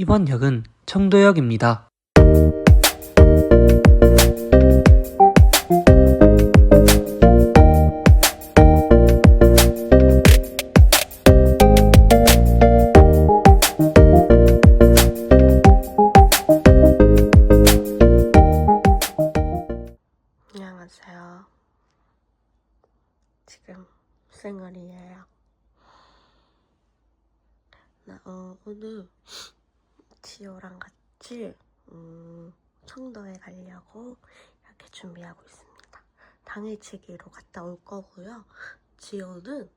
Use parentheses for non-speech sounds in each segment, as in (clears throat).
이번 역은 청도역입니다. 생얼이에요. 나 어, 오늘 지호랑 같이 음, 청도에 가려고 이렇게 준비하고 있습니다. 당일치기로 갔다 올 거고요. 지호는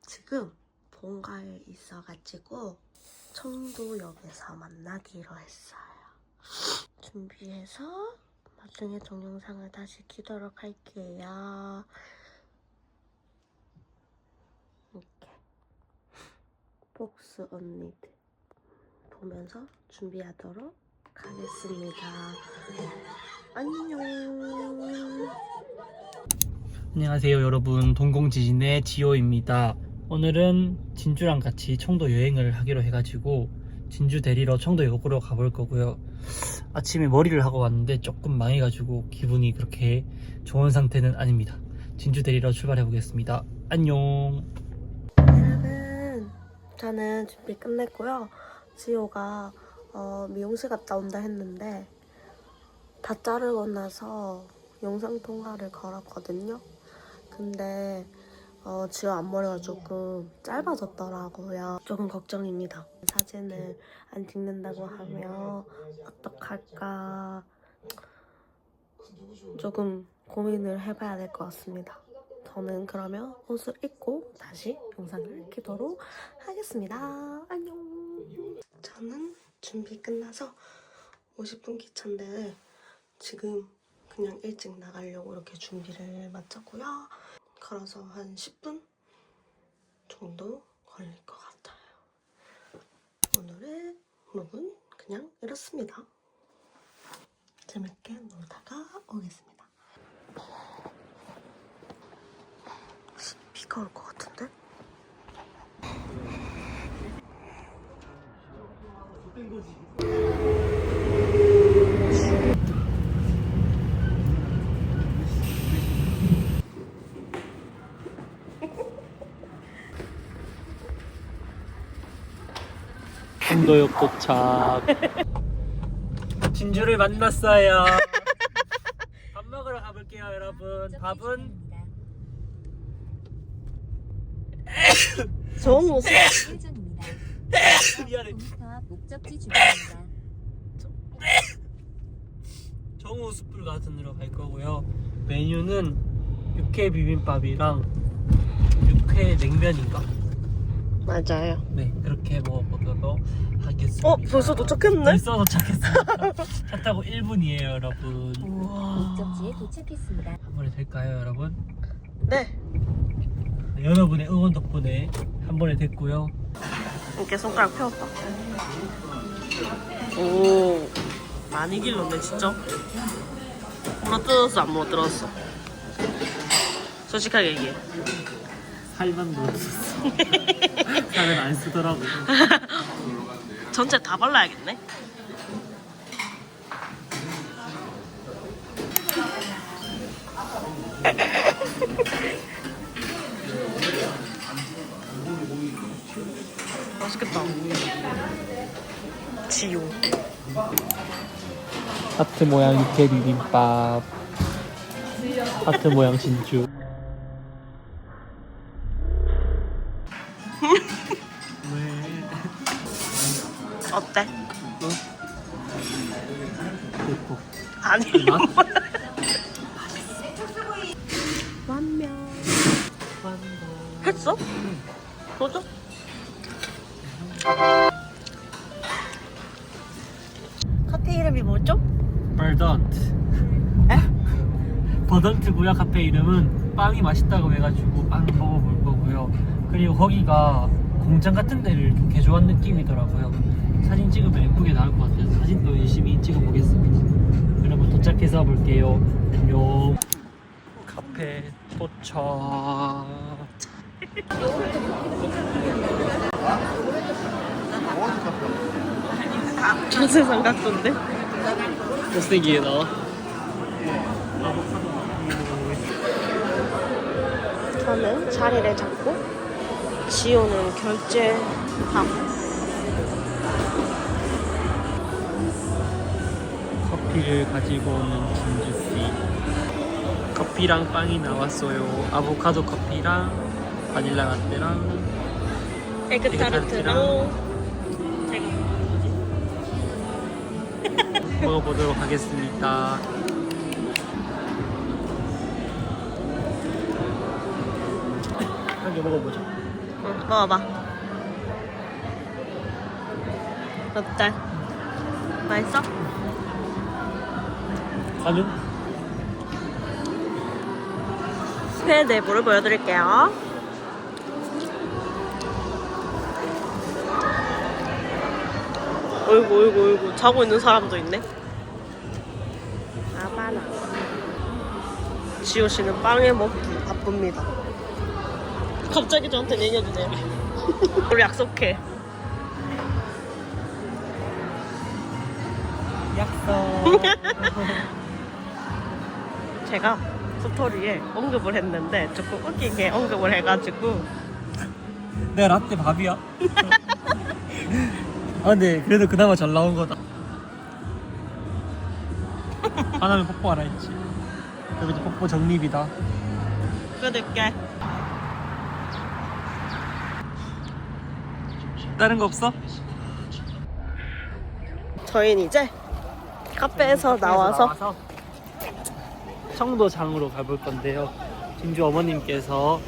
지금 본가에 있어가지고 청도역에서 만나기로 했어요. 준비해서 나중에 동영상을 다시 키도록 할게요. 이렇게 복스 언니들 보면서 준비하도록 하겠습니다. 안녕. 안녕하세요 여러분 동공지진의 지호입니다. 오늘은 진주랑 같이 청도 여행을 하기로 해가지고 진주 데리러 청도역으로 가볼 거고요. 아침에 머리를 하고 왔는데 조금 망해가지고 기분이 그렇게 좋은 상태는 아닙니다. 진주 데리러 출발해 보겠습니다. 안녕. 여러분, 저는 준비 끝냈고요. 지호가 어, 미용실 갔다 온다 했는데 다 자르고 나서 영상 통화를 걸었거든요. 근데 어, 지호 앞머리가 조금 짧아졌더라고요. 조금 걱정입니다. 사진을 안 찍는다고 하면 어떡할까 조금 고민을 해봐야 될 것 같습니다. 저는 그러면 옷을 입고 다시 영상을 키도록 하겠습니다. 안녕. 저는 준비 끝나서 50분 기차인데 지금 그냥 일찍 나가려고 이렇게 준비를 마쳤고요. 걸어서 한 10분 정도 걸릴 것 같아요. 오늘의 룩은 그냥 이렇습니다. 재밌게 놀다가 오겠습니다. 비가 올 것 같은데? 청도역 도착. (laughs) 진주를 만났어요. 밥 먹으러 가볼게요 여러분. 밥은 (laughs) 정우 예정입니다. (laughs) 미안해. 5m 앞 목적지 주변입니다. 정우 숯불 가든으로 갈 거고요. 메뉴는 육회 비빔밥이랑 육회 냉면인가? 맞아요. 네, 그렇게 먹어보도록 하겠습니다. 어 벌써 도착했네? 벌써 도착했습니다. 차 타고 1분이에요, 여러분. 우와. 목적지에 도착했습니다. 한 번에 될까요, 여러분? 네. 네, 여러분의 응원 덕분에 한 번에 됐고요. 이렇게 손가락 펴었다. 오 많이 길렀네 진짜. 물어 뜯었어 안 물어 뜯었어. 솔직하게 얘기해. 살만 넣었어. 살은 (laughs) 안 쓰더라고. 전체 다 발라야겠네. (laughs) 맛있겠다. 지요. 하트 모양 육회 비빔밥. 하트 모양 진주. 어때? 아니. 맛? 완면. 했어? 보자. 카페 이름이 뭐죠? 버던트. 버던트고요. 카페 이름은 빵이 맛있다고 해가지고 빵 먹어볼 거고요. 그리고 거기가 공장 같은 데를 좀 개조한 느낌이더라고요. 사진 찍으면 예쁘게 나올 것 같아서 사진도 열심히 찍어보겠습니다. 여러분 도착해서 볼게요. 안녕. 카페 도착. 조세상 각도인데? 못생기게 나와. 저는 자리를 잡고 지호는 결제하 커피를 가지고 오는 진주씨. 커피랑 빵이 나왔어요. 아보카도 커피랑 바닐라 라떼랑 에그타르트랑 (laughs) 먹어보도록 하겠습니다. 한개 먹어보자. 응, 먹어봐 어때? 맛있어? 아니요? 회 내부를 보여드릴게요. 어이구 어이구 어이구. 자고 있는 사람도 있네. 아바나. 지호 씨는 빵에 먹기 바쁩니다. 갑자기 저한테 얘기해주네요 (laughs) 우리 약속해. 약속. (laughs) 제가 스토리에 언급을 했는데 조금 웃기게 언급을 해가지고 내 라떼 밥이야. 아 근데 그래도 그나마 잘 나온 거다. 하나는 뽀뽀하라 했지. 여기 이제 뽀뽀 정립이다. 끊을게 다른 거 없어? 저희는 이제 카페에서 나와서 청도장으로 가볼 건데요. 진주 어머님께서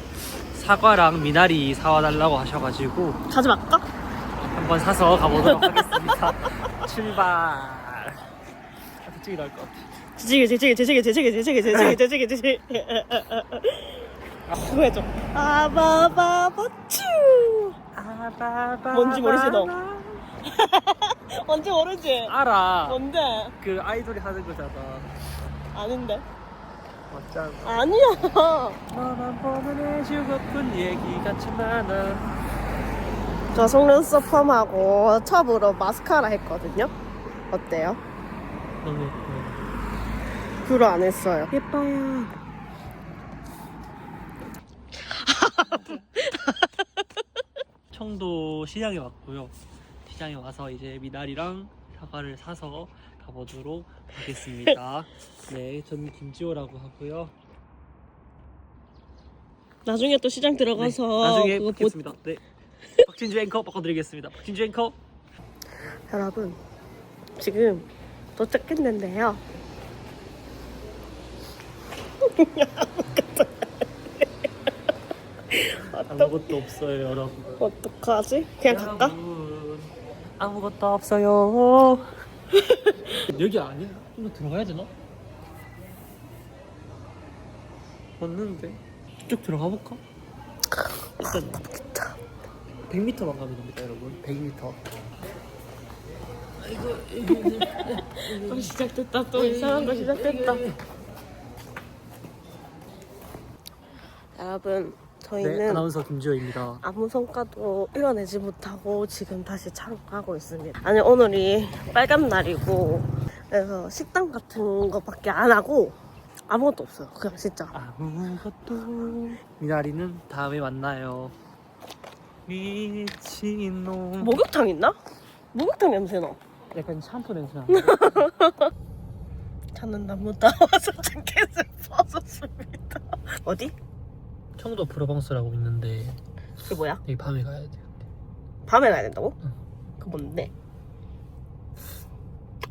사과랑 미나리 사와 달라고 하셔가지고 가지 말까? 한번 사서 가보도록 하겠습니다. (laughs) 출발. 아, 그쪽이 나을 것 같아. 지지개 지지개 지지개 지지개 지지개 지지개 지지개 지지개 수고해줘 아바바바츄 뭔지 모르지, 너? (laughs) 뭔지 모르지? 알아. 뭔데? 그 아이돌이 하는 거잖아. 아닌데? 맞잖아. 아니야 너만 보면 해주고픈 얘기 같지만은 저 속눈썹 펌하고 첩으로 마스카라 했거든요 어때요? 너무 예뻐. 브로 안 했어요 예뻐요 (laughs) 청도 시장에 왔고요. 시장에 와서 이제 미나리랑 사과를 사서 가보도록 하겠습니다. 네, 저는 김지호라고 하고요. 나중에 또 시장 들어가서 네, 나중에 그거 보- 뵙겠습니다. 네. 박진주 앵커 바꿔드리겠습니다. 박진주 앵커. 여러분 지금 도착했는데요 (laughs) 아무것도 없어요, 여러분. 어떡하지? 그냥 갈까? 여러분, 아무것도 없어요. 여기 아니야? 이거 들어가야 되나? 맞는데? 쭉 들어가 볼까? 일단 100m만 가면 됩니다, 여러분. 100m. (laughs) 또 시작됐다 또 이상한 거 시작됐다 여러분 네, 저희는 아나운서 김지호입니다. 아무 성과도 이뤄내지 못하고 지금 다시 차로 가고 있습니다 아니 오늘이 빨간 날이고 그래서 식당 같은 거밖에 안 하고 아무것도 없어요 그냥 진짜 아무것도 미나리는 다음에 만나요. 미친놈. 목욕탕 있나? 목욕탕 냄새 나 약간 샴푸 냄새 나. (laughs) 저는 너무 더워서 자켓을 벗었습니다 어디? 청도 프로방스라고 있는데 그게 뭐야? 여기 밤에 가야 돼. 밤에 가야 된다고? 응. 그 뭔데?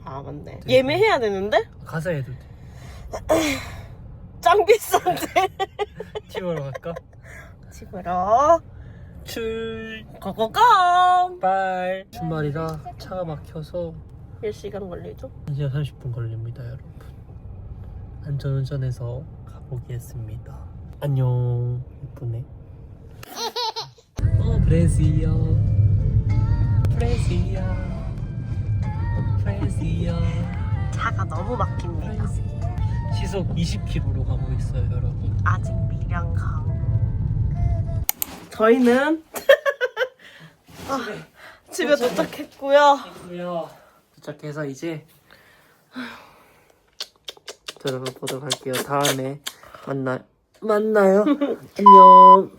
아 맞네 되게 예매해야 되는데? 가서 해도 돼. (clears throat) 짱 비싼데 (laughs) 팀으로 갈까? 집으로 출발. 고고고 주말이라 차가 막혀서 몇 시간 걸리죠? 1시간 30분 걸립니다, 여러분. 안전운전해서 가보겠습니다. 안녕. 예쁘네. (laughs) 어, 브레지야. 브레지야. 차가 너무 막힙니다 시속 20km로 가고 있어요, 여러분. 아직 미량강 저희는 (laughs) 아, 집에 도착했고요? 도착해서 이제 들어가 보도록 할게요. 다음에 만나 만나요. (laughs) 안녕.